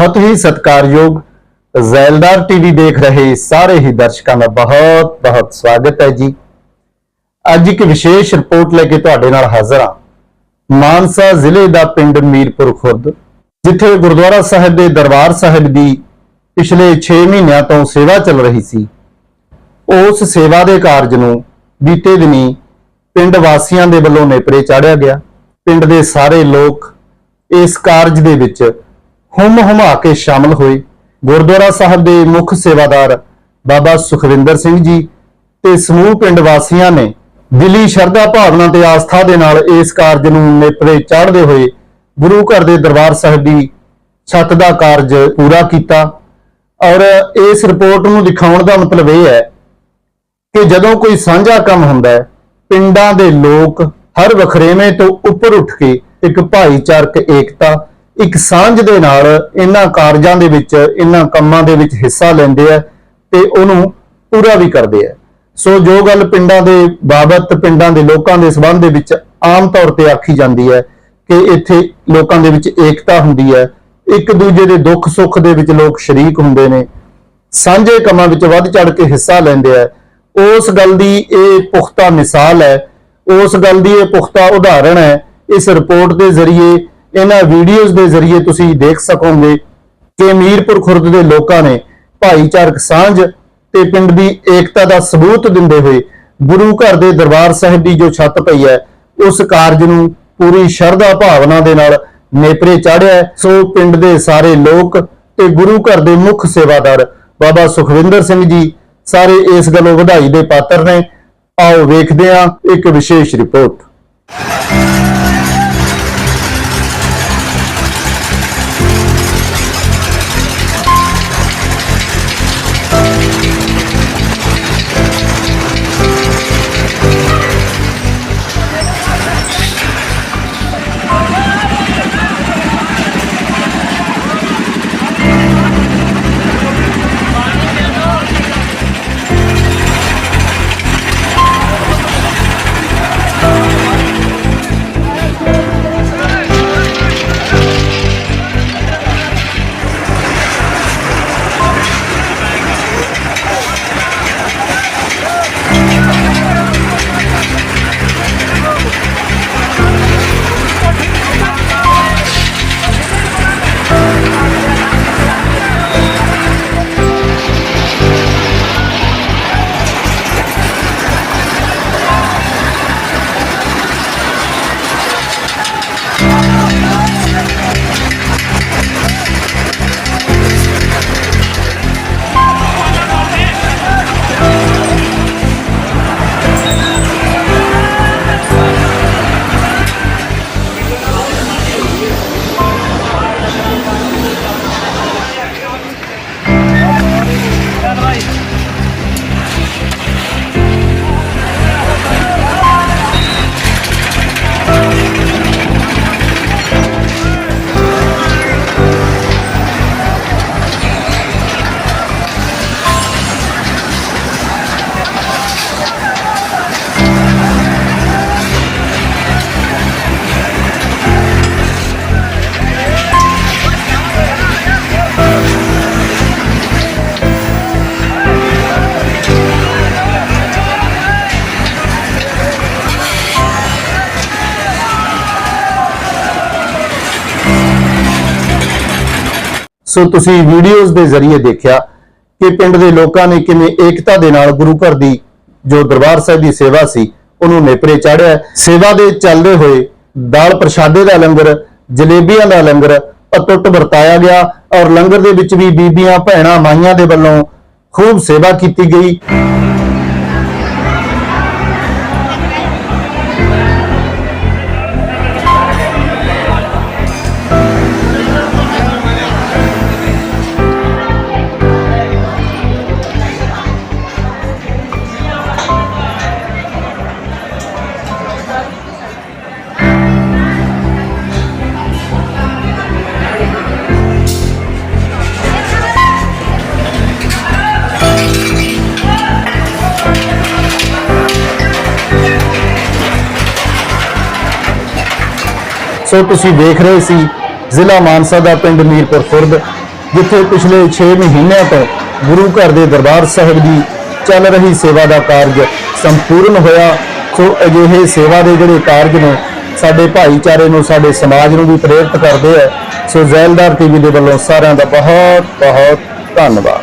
ਬਹੁਤ ਹੀ ਸਤਿਕਾਰਯੋਗ ਜ਼ੈਲਦਾਰ ਟੀਵੀ ਦੇਖ ਰਹੇ ਸਾਰੇ ਹੀ ਦਰਸ਼ਕਾਂ ਦਾ ਬਹੁਤ ਬਹੁਤ ਸਵਾਗਤ ਹੈ ਜੀ। ਅੱਜ ਇੱਕ ਵਿਸ਼ੇਸ਼ ਰਿਪੋਰਟ ਲੈ ਕੇ ਤੁਹਾਡੇ ਨਾਲ ਹਾਜ਼ਰ ਹਾਂ। ਮਾਨਸਾ ਜ਼ਿਲ੍ਹੇ ਦਾ ਪਿੰਡ ਮੀਰਪੁਰ ਖੁਰਦ, ਜਿੱਥੇ ਗੁਰਦੁਆਰਾ ਸਾਹਿਬ ਦੇ ਦਰਬਾਰ ਸਾਹਿਬ ਦੀ ਪਿਛਲੇ 6 ਮਹੀਨਿਆਂ ਤੋਂ ਸੇਵਾ ਚੱਲ ਰਹੀ ਸੀ। ਉਸ ਸੇਵਾ ਦੇ ਕਾਰਜ ਨੂੰ ਬੀਤੇ ਦਿਨੀ ਪਿੰਡ ਵਾਸੀਆਂ ਦੇ ਵੱਲੋਂ ਨੇਪਰੇ ਚਾੜਿਆ ਗਿਆ। ਪਿੰਡ ਦੇ ਸਾਰੇ ਲੋਕ ਇਸ ਕਾਰਜ ਦੇ ਵਿੱਚ ਹੁਮ ਹੁਮਾ ਕੇ ਸ਼ਾਮਲ ਹੋਏ ਗੁਰਦੁਆਰਾ ਸਾਹਿਬ ਦੇ ਮੁੱਖ ਸੇਵਾਦਾਰ ਬਾਬਾ ਸੁਖਵਿੰਦਰ ਸਿੰਘ ਜੀ ਤੇ ਸਮੂਹ ਪਿੰਡ ਵਾਸੀਆਂ ਨੇ ਦਿਲੀ ਸ਼ਰਧਾ ਭਾਵਨਾ ਤੇ ਆਸਥਾ ਦੇ ਨਾਲ ਇਸ ਕਾਰਜ ਨੂੰ ਨੇਪਰੇ ਚਾੜਦੇ ਹੋਏ ਗੁਰੂ ਘਰ ਦੇ ਦਰਬਾਰ ਸਾਹਿਬ ਦੀ ਛੱਤ ਦਾ ਕਾਰਜ ਪੂਰਾ ਕੀਤਾ। ਔਰ ਇਸ ਰਿਪੋਰਟ ਨੂੰ ਦਿਖਾਉਣ ਦਾ ਮਤਲਬ ਇਹ ਹੈ ਕਿ ਜਦੋਂ ਕੋਈ ਸਾਂਝਾ ਕੰਮ ਹੁੰਦਾ ਹੈ, ਪਿੰਡਾਂ ਦੇ ਲੋਕ ਹਰ ਵਖਰੇਵੇਂ ਤੋਂ ਉੱਪਰ ਉੱਠ ਕੇ ਇੱਕ ਭਾਈਚਾਰਕ ਏਕਤਾ ਇੱਕ ਸਾਂਝ ਦੇ ਨਾਲ ਇਹਨਾਂ ਕਾਰਜਾਂ ਦੇ ਵਿੱਚ, ਇਹਨਾਂ ਕੰਮਾਂ ਦੇ ਵਿੱਚ ਹਿੱਸਾ ਲੈਂਦੇ ਆ ਤੇ ਉਹਨੂੰ ਪੂਰਾ ਵੀ ਕਰਦੇ ਆ। ਸੋ ਜੋ ਗੱਲ ਪਿੰਡਾਂ ਦੇ ਬਾਬਤ, ਪਿੰਡਾਂ ਦੇ ਲੋਕਾਂ ਦੇ ਸਬੰਧ ਦੇ ਵਿੱਚ ਆਮ ਤੌਰ ਤੇ ਆਖੀ ਜਾਂਦੀ ਹੈ ਕਿ ਇੱਥੇ ਲੋਕਾਂ ਦੇ ਵਿੱਚ ਏਕਤਾ ਹੁੰਦੀ ਹੈ, ਇੱਕ ਦੂਜੇ ਦੇ ਦੁੱਖ ਸੁੱਖ ਦੇ ਵਿੱਚ ਲੋਕ ਸ਼ਰੀਕ ਹੁੰਦੇ ਨੇ, ਸਾਂਝੇ ਕੰਮਾਂ ਵਿੱਚ ਵੱਧ ਚੜ ਕੇ ਹਿੱਸਾ ਲੈਂਦੇ ਆ। ਉਸ ਗੱਲ ਦੀ ਇਹ ਪੁਖਤਾ ਮਿਸਾਲ ਹੈ, ਉਸ ਗੱਲ ਦੀ ਇਹ ਪੁਖਤਾ ਉਦਾਹਰਣ ਹੈ, ਇਸ ਰਿਪੋਰਟ ਦੇ ਜ਼ਰੀਏ ਇਹਨਾਂ ਵੀਡੀਓਜ਼ ਦੇ ਜ਼ਰੀਏ ਤੁਸੀਂ ਦੇਖ ਸਕੋਗੇ ਕਿ ਮੀਰਪੁਰ ਖੁਰਦ ਦੇ ਲੋਕਾਂ ਨੇ ਭਾਈਚਾਰਕ ਸਾਂਝ ਤੇ ਪਿੰਡ ਦੀ ਏਕਤਾ ਦਾ ਸਬੂਤ ਦਿੰਦੇ ਹੋਏ ਗੁਰੂ ਘਰ ਦੇ ਦਰਬਾਰ ਸਾਹਿਬ ਦੀ ਜੋ ਛੱਤ ਪਈ ਹੈ, ਉਸ ਕਾਰਜ ਨੂੰ ਪੂਰੀ ਸ਼ਰਧਾ ਭਾਵਨਾ ਦੇ ਨਾਲ ਨੇਪਰੇ ਚਾੜਿਆ ਸੋ ਪਿੰਡ ਦੇ ਸਾਰੇ ਲੋਕ ਤੇ ਗੁਰੂ ਘਰ ਦੇ ਮੁੱਖ ਸੇਵਾਦਾਰ ਬਾਬਾ ਸੁਖਵਿੰਦਰ ਸਿੰਘ ਜੀ ਸਾਰੇ ਇਸ ਗੱਲੋਂ ਵਧਾਈ ਦੇ ਪਾਤਰ ਨੇ। ਆਓ ਵੇਖਦੇ ਹਾਂ ਇੱਕ ਵਿਸ਼ੇਸ਼ ਰਿਪੋਰਟ। ਸੋ ਤੁਸੀਂ ਵੀਡੀਓਜ਼ ਦੇ ਜ਼ਰੀਏ ਦੇਖਿਆ ਕਿ ਪਿੰਡ ਦੇ ਲੋਕਾਂ ਨੇ ਕਿਵੇਂ ਏਕਤਾ ਦੇ ਨਾਲ ਗੁਰੂ ਘਰ ਦੀ ਜੋ ਦਰਬਾਰ ਸਾਹਿਬ ਦੀ ਸੇਵਾ ਸੀ, ਉਹਨੂੰ ਨੇਪਰੇ ਚਾੜਿਆ। ਸੇਵਾ ਦੇ ਚੱਲਦੇ ਹੋਏ ਦਾਲ ਪ੍ਰਸ਼ਾਦੇ ਦਾ ਲੰਗਰ, ਜਲੇਬੀਆਂ ਦਾ ਲੰਗਰ ਅਟੁੱਟ ਵਰਤਾਇਆ ਗਿਆ ਔਰ ਲੰਗਰ ਦੇ ਵਿੱਚ ਵੀ ਬੀਬੀਆਂ, ਭੈਣਾਂ ਮਾਈਆਂ ਦੇ ਵੱਲੋਂ ਖੂਬ ਸੇਵਾ ਕੀਤੀ ਗਈ। ਸੋ ਤੁਸੀਂ ਦੇਖ ਰਹੇ ਸੀ ਜ਼ਿਲ੍ਹਾ ਮਾਨਸਾ ਦਾ ਪਿੰਡ ਮੀਰਪੁਰ ਖੁਰਦ, ਜਿੱਥੇ ਪਿਛਲੇ 6 ਮਹੀਨਿਆਂ ਤੋਂ ਗੁਰੂ ਘਰ ਦੇ ਦਰਬਾਰ ਸਾਹਿਬ ਦੀ ਚੱਲ ਰਹੀ ਸੇਵਾ ਦਾ ਕਾਰਜ ਸੰਪੂਰਨ ਹੋਇਆ। ਸੋ ਅਜਿਹੇ ਸੇਵਾ ਦੇ ਜਿਹੜੇ ਕਾਰਜ ਨੇ, ਸਾਡੇ ਭਾਈਚਾਰੇ ਨੂੰ, ਸਾਡੇ ਸਮਾਜ ਨੂੰ ਵੀ ਪ੍ਰੇਰਿਤ ਕਰਦੇ ਆ। ਸੋ ਜ਼ੈਲਦਾਰ ਟੀਵੀ ਦੇ ਵੱਲੋਂ ਸਾਰਿਆਂ ਦਾ ਬਹੁਤ ਬਹੁਤ ਧੰਨਵਾਦ।